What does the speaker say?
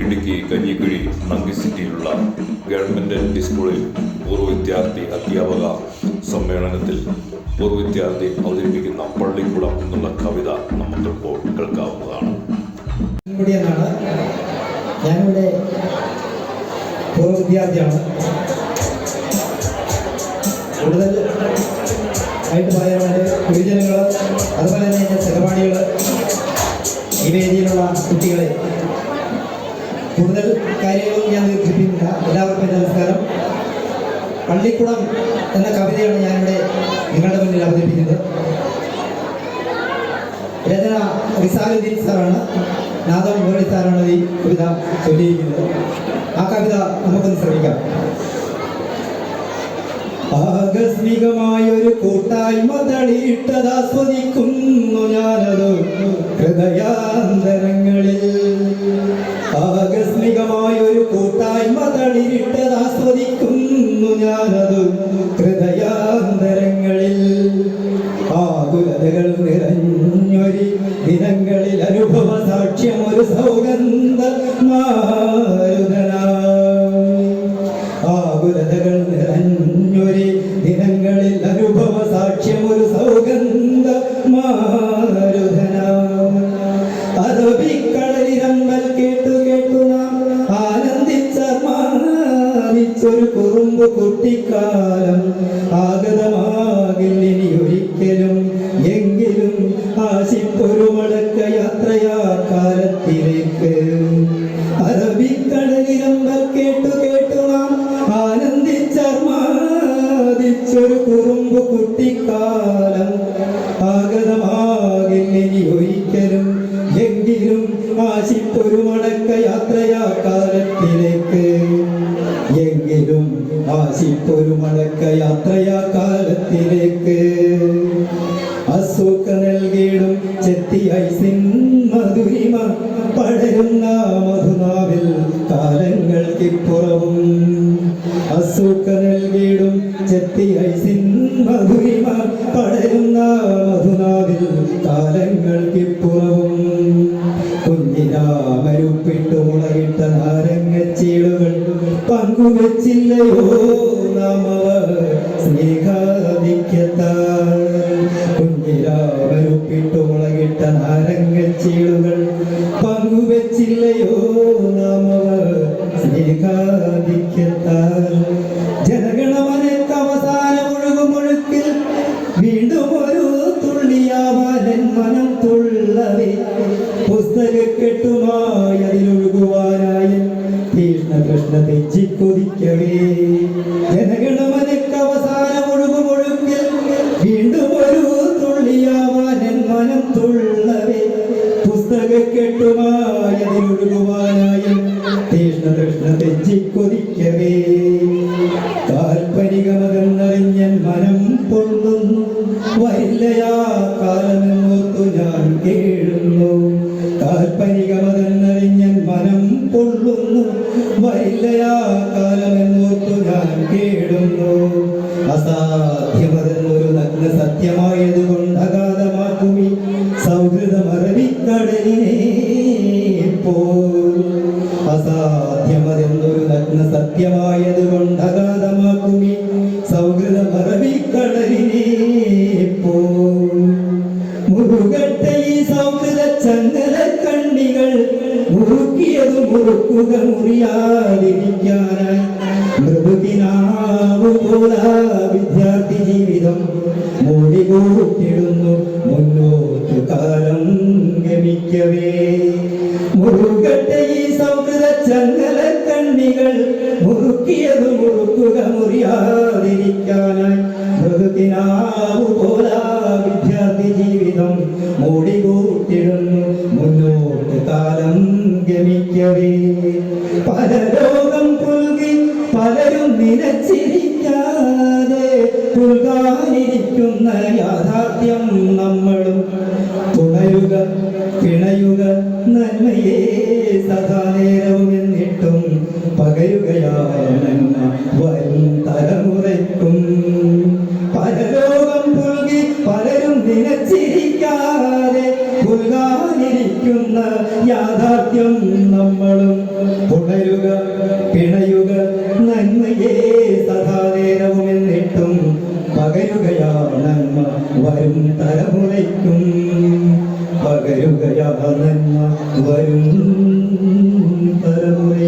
ഇടുക്കി കഞ്ഞിക്കുഴി മങ്കി സിറ്റിയിലുള്ള government L P സ്കൂളിൽ പൂർവ വിദ്യാർത്ഥി അധ്യാപക സമ്മേളനത്തിൽ പൂർവ വിദ്യാർത്ഥി അവതരിപ്പിക്കുന്ന പള്ളിക്കുളം എന്നുള്ള കവിത നമുക്കിപ്പോൾ കേൾക്കാവുന്നതാണ്. ഞാനിവിടെ ആയിട്ട് പറയാൻ ഗുരുജനങ്ങൾ അതുപോലെ തന്നെ എന്റെ സഹപാഠികൾ ഈ വേദിയിലുള്ള കുട്ടികളെ കൂടുതൽ കാര്യങ്ങളും ഞാൻ ദീർഘിപ്പിക്കുന്നില്ല. എല്ലാവർക്കും നമസ്കാരം. പള്ളിക്കുളം എന്ന കവിതയാണ് ഞാനിവിടെ നിങ്ങളുടെ മുന്നിൽ അവതരിപ്പിക്കുന്നത്. രചന റിസാലുദ്ദീൻ സാറാണ്. നാദം മുരളി സാറാണ് ഈ കവിത ചൊല്ലിയിരിക്കുന്നത്. ആ കവിത നമുക്കൊന്ന് ശ്രമിക്കാം. ആകസ്മികമായൊരു കൂട്ടായ്മ തളിയിട്ടത് ആസ്വദിക്കുന്നു ഞാനത് ഹൃദയാന്തരങ്ങളിൽ. ആകസ്മികമായൊരു കൂട്ടായ്മ തളിരിട്ടത് ആസ്വദിക്കുന്നു ഞാനത്. ഹൃദയാന്തരങ്ങളിൽ ആകുലതകൾ നിറഞ്ഞൊരു ദിനങ്ങളിൽ അനുഭവ സാക്ഷ്യം ഒരു സൗഗന്ധ ആശിപ്പൊരു മടക്ക യാത്രയാ കാലത്തിലേക്ക് അറബിക്കടലിരമ്പൽ കേട്ടു കേട്ടു നാം ആനന്ദിച്ചൊരു കുറുമ്പ് കുട്ടിക്കാലം. ആഗതമാകില്ല ഒരിക്കലും. എങ്കിലും ആശിപ്പൊരു മടക്ക യാത്രയാ കാലത്തിലേക്ക് എങ്കിലും ആശിപ്പൊരു മടക്ക യാത്രയാ കാലത്തിലേക്ക് ഐസിൻ മധുരിമ പടരുന്ന മധുനാവിൽ കാലങ്ങൾക്കിപ്പുറവും അസുഖ നൽകിയിടും ശക്തിയായി ഐസിൻ മധുരിമ പടരുന്ന മധുനാവിൽ കാലങ്ങൾക്കിപ്പുറവും. കുഞ്ഞിരാമരുപ്പിട്ടു മുളകിട്ട നാരങ്ങച്ചീളുകൾ പങ്കുവച്ചില്ലയോ നാമവ സ്നേഹാധിക്യത്താൽ. മുളകിട്ട നാരങ്ങച്ചീളുകൾ നാം അവർ സ്നേഹാദിക്കത്താൽ ജനഗണമനക്ക് അവസാനം ഒഴുകുമൊഴുക്കിൽ വീണ്ടും ഒരു തുള്ളിയാവാനൻ മനം തുള്ളവി. പുസ്തക കെട്ടുമായി അതിലൊഴുകുവാനായി കൃഷ്ണ തെച്ചി കൊതിക്കവേ മനം പൊള്ളുന്നു വരില്ലയാ കാലമെന്നോർത്തു ഞാൻ കേഴുന്നു. കാൽപ്പനികമതെന്നറിഞ്ഞൻ മനം പൊള്ളുന്നു വരില്ലയാ കാലമെന്നോർത്തു ഞാൻ കേടുന്നു അസാധ്യമതെന്നൊരു നഗ്ന സത്യമായതുകൊണ്ട് അഗാധമാക്കുമി. സൗഹൃദമറവിക്കടലിനെ മുറുക്കുക മുറിയാതിരിക്കാനായി മൃദുകിനാവു പോല വിദ്യാർത്ഥി ജീവിതം മൂടികൂട്ടിടുന്നു മുന്നോട്ട് കാലം ഗമിക്കവേ. പലരും നിലച്ചിരിക്കാതെ പുൽകാനിരിക്കുന്ന യാഥാർത്ഥ്യം നമ്മളും. തുണയുക പിണയുക നന്മയെ സദാ നേരവും എന്നിട്ടും പകരുകയാണ് നന്മ. വരും തലമുറയ്ക്കും പരലോകം പുൽകി പലരും നിലച്ചിരിക്കാതെ പുൽകാനിരിക്കുന്ന യാഥാർത്ഥ്യം നമ്മളും. പുണരുക വരും തലമുറ